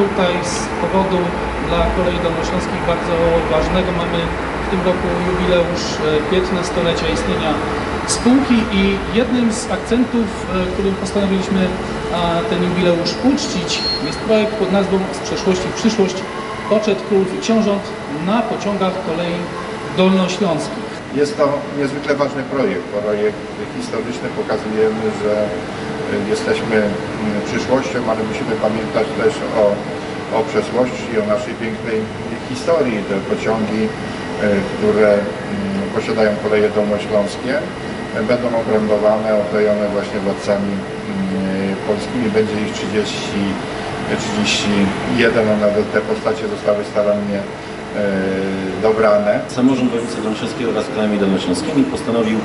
e, tutaj z powodu dla kolei dolnośląskich bardzo ważnego. Mamy w tym roku jubileusz e, 15-lecia istnienia spółki i jednym z akcentów, e, którym postanowiliśmy e, ten jubileusz uczcić jest projekt pod nazwą Z przeszłości w przyszłość Poczet królów i książąt na pociągach kolei dolnośląskich. Jest to niezwykle ważny projekt, projekt historyczny. Pokazujemy, że jesteśmy mm, przyszłością, ale musimy pamiętać też o, o przeszłości, o naszej pięknej historii. Te pociągi, y, które mm, posiadają koleje dolnośląskie, y, będą obrębowane, oklejone właśnie władcami mm, polskimi. Będzie ich 30, 31, a nawet te postacie zostały starannie dobrane. Samorząd Województwa Dolnośląskiego wraz z krajami dolnośląskimi postanowił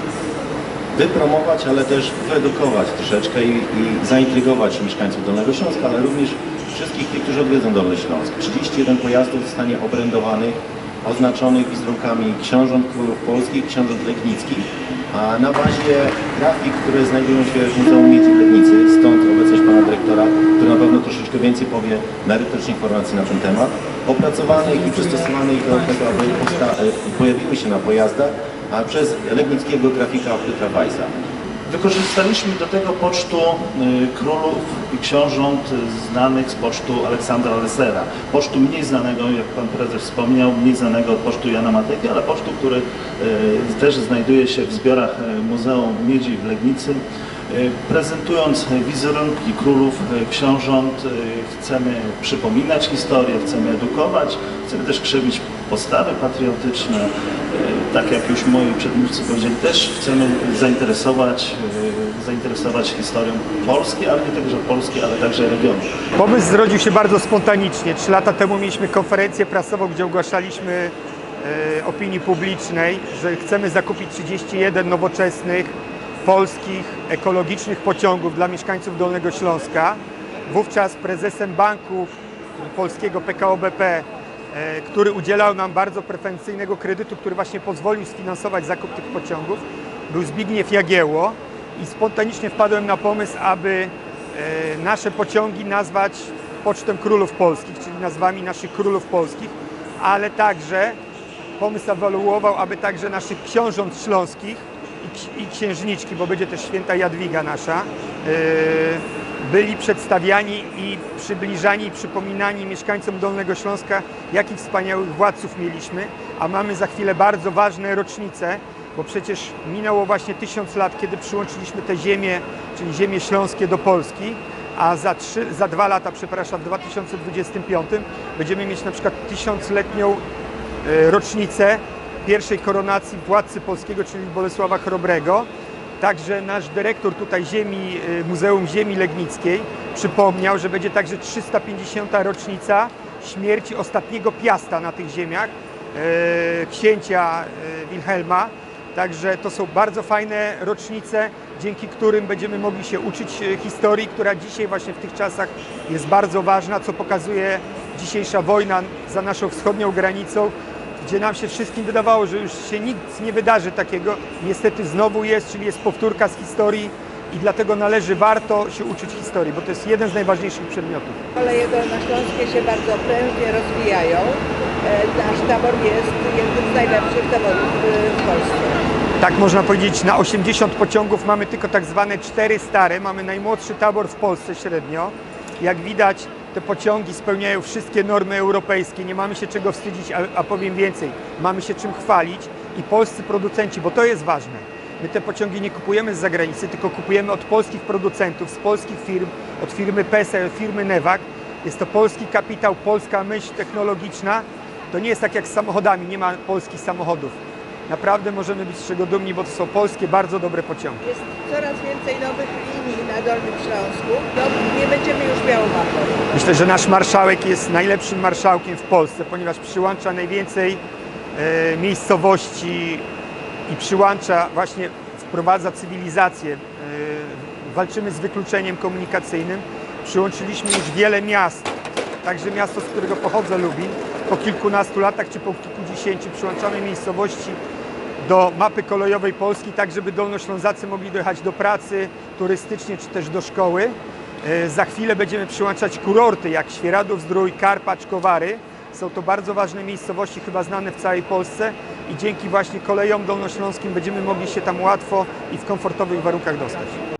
wypromować, ale też wyedukować troszeczkę i, i zaintrygować mieszkańców Dolnego Śląska, ale również wszystkich tych, którzy odwiedzą Dolny Śląsk. 31 pojazdów zostanie obrędowanych, oznaczonych wizerunkami książąt królów polskich, książąt legnickich, a na bazie grafik, które znajdują się w Muzeum Miedzi Legnicy, stąd obecność Pana Dyrektora, który na pewno troszeczkę więcej powie merytorycznych informacji na ten temat, opracowanych i przystosowanych do tego, aby e, pojawiły się na pojazdach a przez legnickiego grafika Piotra Weissa. Wykorzystaliśmy do tego pocztu y, królów i książąt znanych z pocztu Aleksandra Lessera. Pocztu mniej znanego, jak pan prezes wspomniał, mniej znanego od pocztu Jana Matejki, ale pocztu, który y, też znajduje się w zbiorach y, Muzeum Miedzi w Legnicy. Prezentując wizerunki królów, książąt, chcemy przypominać historię, chcemy edukować, chcemy też krzewić postawy patriotyczne. Y, Tak jak już moi przedmówcy powiedzieli, też chcemy zainteresować, y, zainteresować historią Polski, ale nie tylko Polski, ale także regionu. Pomysł zrodził się bardzo spontanicznie. Trzy lata temu mieliśmy konferencję prasową, gdzie ogłaszaliśmy e, opinii publicznej, że chcemy zakupić 31 nowoczesnych, polskich, ekologicznych pociągów dla mieszkańców Dolnego Śląska. Wówczas prezesem Banku Polskiego PKO BP, e, który udzielał nam bardzo preferencyjnego kredytu, który właśnie pozwolił sfinansować zakup tych pociągów, był Zbigniew Jagiełło i spontanicznie wpadłem na pomysł, aby e, nasze pociągi nazwać Pocztem Królów Polskich, czyli nazwami naszych królów polskich, ale także pomysł ewoluował, aby także naszych książąt śląskich i księżniczki, bo będzie też święta Jadwiga nasza, e, byli przedstawiani i przybliżani przypominani mieszkańcom Dolnego Śląska, jakich wspaniałych władców mieliśmy, a mamy za chwilę bardzo ważne rocznice, bo przecież minęło właśnie tysiąc lat, kiedy przyłączyliśmy te ziemie, czyli ziemie śląskie do Polski, a za, trzy, za dwa lata, przepraszam, w 2025 będziemy mieć na przykład tysiącletnią e, rocznicę pierwszej koronacji władcy polskiego, czyli Bolesława Chrobrego. Także nasz dyrektor tutaj ziemi, e, Muzeum Ziemi Legnickiej przypomniał, że będzie także 350. rocznica śmierci ostatniego piasta na tych ziemiach, e, księcia e, Wilhelma. Także to są bardzo fajne rocznice, dzięki którym będziemy mogli się uczyć historii, która dzisiaj właśnie w tych czasach jest bardzo ważna, co pokazuje dzisiejsza wojna za naszą wschodnią granicą, gdzie nam się wszystkim wydawało, że już się nic nie wydarzy takiego. Niestety znowu jest, czyli jest powtórka z historii i dlatego należy, warto się uczyć historii, bo to jest jeden z najważniejszych przedmiotów. Koleje dolnośląskie się bardzo prężnie rozwijają. E, Nasz tabor jest jednym z najlepszych taborów e, w Polsce. Tak można powiedzieć, na 80 pociągów mamy tylko tak zwane cztery stare. Mamy najmłodszy tabor w Polsce średnio. Jak widać, te pociągi spełniają wszystkie normy europejskie. Nie mamy się czego wstydzić, a, a powiem więcej, mamy się czym chwalić i polscy producenci, bo to jest ważne. My te pociągi nie kupujemy z zagranicy, tylko kupujemy od polskich producentów, z polskich firm, od firmy PESA, od firmy Newak. Jest to polski kapitał, polska myśl technologiczna. To nie jest tak jak z samochodami, nie ma polskich samochodów. Naprawdę możemy być z czego dumni, bo to są polskie, bardzo dobre pociągi. Jest coraz więcej nowych linii na Dolnym Śląsku. No, nie będziemy już miało mapy. Myślę, że nasz marszałek jest najlepszym marszałkiem w Polsce, ponieważ przyłącza najwięcej e, miejscowości i przyłącza, właśnie wprowadza cywilizację. E, walczymy z wykluczeniem komunikacyjnym. Przyłączyliśmy już wiele miast, także miasto, z którego pochodzę, Lubin, po kilkunastu latach czy po kilkudziesięciu przyłączamy miejscowości do mapy kolejowej Polski, tak żeby dolnoślązacy mogli dojechać do pracy turystycznie czy też do szkoły. E, Za chwilę będziemy przyłączać kurorty jak Świeradów Zdrój, Karpacz, Kowary. Są to bardzo ważne miejscowości, chyba znane w całej Polsce i dzięki właśnie kolejom dolnośląskim będziemy mogli się tam łatwo i w komfortowych warunkach dostać.